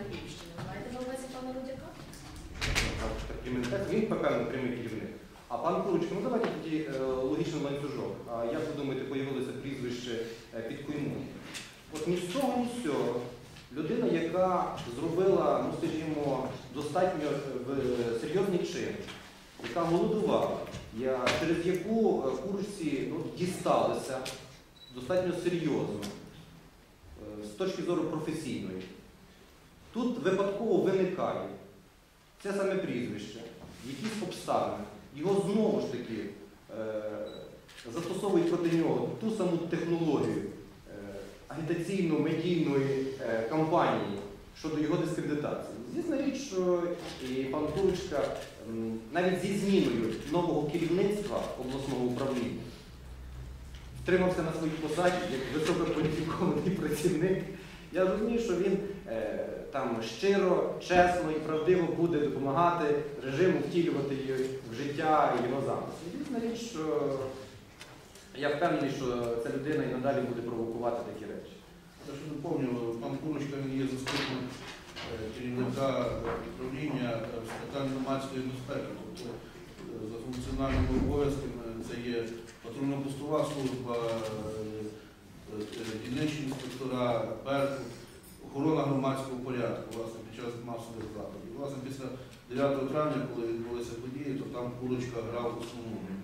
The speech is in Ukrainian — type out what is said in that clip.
Львівщини. Маєте на прямий керівник. А пан Курочка, ну давайте тоді е, логічний ланцюжок. А як ви думаєте, появилося прізвище е, під Койму? От ні з цього, ні з цього. Людина, яка зробила, ну скажімо, достатньо е, серйозний чин, яка голодувала, через яку е, ну, дісталися достатньо серйозно е, з точки зору професійної. Тут випадково виникає це саме прізвище, якісь обставини, його знову ж таки е, застосовують проти нього ту саму технологію е, агітаційно-медійної е, кампанії щодо його дискредитації. Звісна річ, що і пан Турочка навіть зі зміною нового керівництва обласного управління втримався на своїй посаді як висококваліфікований працівник. Я розумію, що він е, там щиро, чесно і правдиво буде допомагати режиму втілювати в життя і його замисли. Звісна річ, що я впевнений, що ця людина і надалі буде провокувати такі речі. Я ще доповню, пан Курочка він є заступник е, керівника управління з питань громадської безпеки. Тобто е, за функціональними обов'язками це є патрульно-постова служба, е, е, дільничні інспектора, БЕРКу, охорона громадського порядку власне, під час масових заходів. Власне, після 9 травня, коли відбулися події, то там Курочка грав основну.